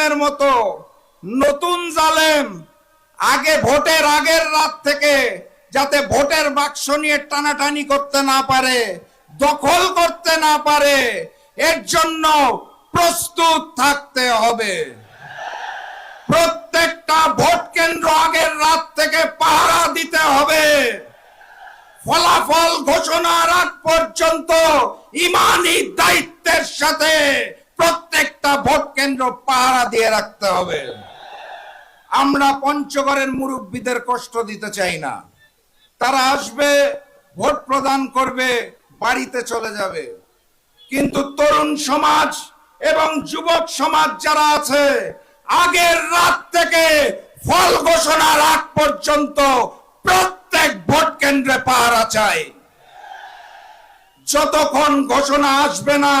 জালেমের মতো, নতুন জালেম, আগে ভোটের আগের রাত থেকে যাতে ভোটের বাক্স নিয়ে টানাটানি করতে না পারে, দখল করতে না পারে, এর জন্য প্রস্তুত থাকতে হবে। প্রত্যেকটা ভোট কেন্দ্র আগের রাত থেকে পাহারা দিতে হবে। ফলাফল ঘোষণার আগ পর্যন্ত ইমানি দায়িত্বের সাথে প্রত্যেকটা ভোট কেন্দ্র পাহারা দিয়ে রাখতে হবে। আমরা পঞ্চগড়ের মুরব্বীদের কষ্ট দিতে চাই না। তারা আসবে, ভোট প্রদান করবে, বাড়িতে চলে যাবে। কিন্তু তরুণ সমাজ এবং যুবক সমাজ যারা আছে, আগের রাত থেকে ফল ঘোষণার আগ পর্যন্ত প্রত্যেক ভোট কেন্দ্রে পাহারা চাই। যতক্ষণ ঘোষণা আসবে না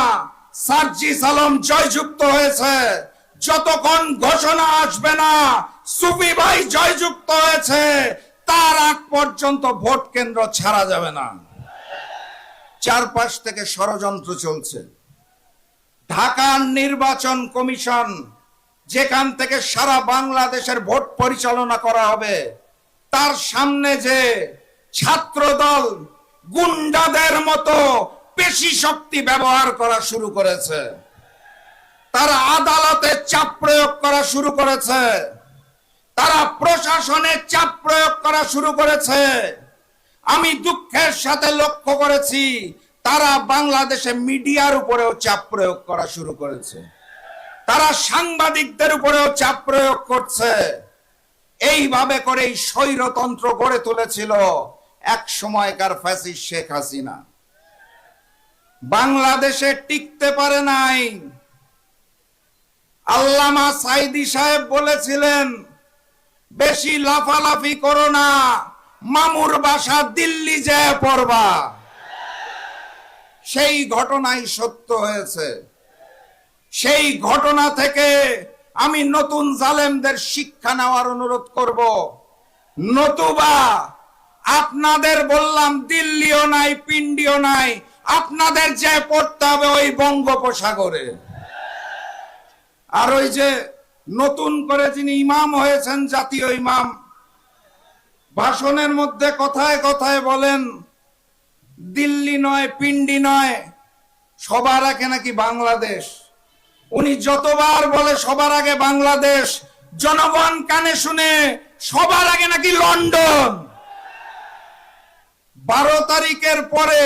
সার্জি সালম জয়যুক্ত হয়েছে। যতক্ষণ ঘোষণা আসবে না, সুফি ভাই জয়যুক্ত হয়েছে, তার আগ পর্যন্ত ভোট কেন্দ্র ছাড়া যাবে না। চারপাশ থেকে ষড়যন্ত্র চলছে। ঢাকার নির্বাচন কমিশন, যেখান থেকে সারা বাংলাদেশের ভোট পরিচালনা করা হবে, তার সামনে যে ছাত্র দল গুন্ডাদের মতো পেশি শক্তি ব্যবহার করা শুরু করেছে। তারা আদালতে চাপ প্রয়োগ করা শুরু করেছে। তারা প্রশাসনে চাপ প্রয়োগ করা শুরু করেছে। আমি দুঃখের সাথে লক্ষ্য করেছি, তারা বাংলাদেশে মিডিয়ার উপরেও চাপ প্রয়োগ করা শুরু করেছে। তারা সাংবাদিকদের উপরেও চাপ প্রয়োগ করছে। এইভাবে করে এই স্বৈরতন্ত্র গড়ে তুলেছিল এক সময়কার ফ্যাসিস শেখ হাসিনা। বাংলাদেশে টিকতে পারে নাই। আল্লামা সাইদি সাহেব বলেছিলেন, বেশি লাফালাফি করো না, মামুর বাসা দিল্লি যায় পড়বা। সেই ঘটনাই সত্য হয়েছে। সেই ঘটনা থেকে আমি নতুন জালেমদের শিক্ষা নেওয়ার অনুরোধ করব। নতুবা আপনাদের বললাম, দিল্লিও নাই পিন্ডিও নাই আপনাদের যে পড়তে হবে ওই বঙ্গোপসাগরে। আর ওই যে নতুন করে যিনি ইমাম হয়েছেন, জাতীয় ইমাম, ভাষণের মধ্যে কথায় কথায় বলেন, দিল্লি নয়, পিন্ডি নয়, সবার আগে নাকি বাংলাদেশ। উনি যতবার বলে সবার আগে বাংলাদেশ, জনগণ কানে শুনে সবার আগে নাকি লন্ডন। বারো তারিখের পরে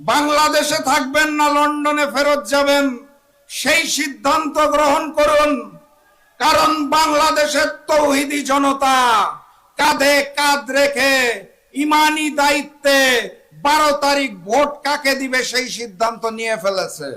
বাংলাদেশে থাকবেন না, লন্ডনে ফেরত যাবেন। সেই সিদ্ধান্ত গ্রহণ করুন, কারণ বাংলাদেশের তৌহিদি জনতা কাঁধে কাঁধ রেখে ইমানি দায়িত্বে বারো তারিখ ভোট কাকে দিবে সেই সিদ্ধান্ত নিয়ে ফেলেছে।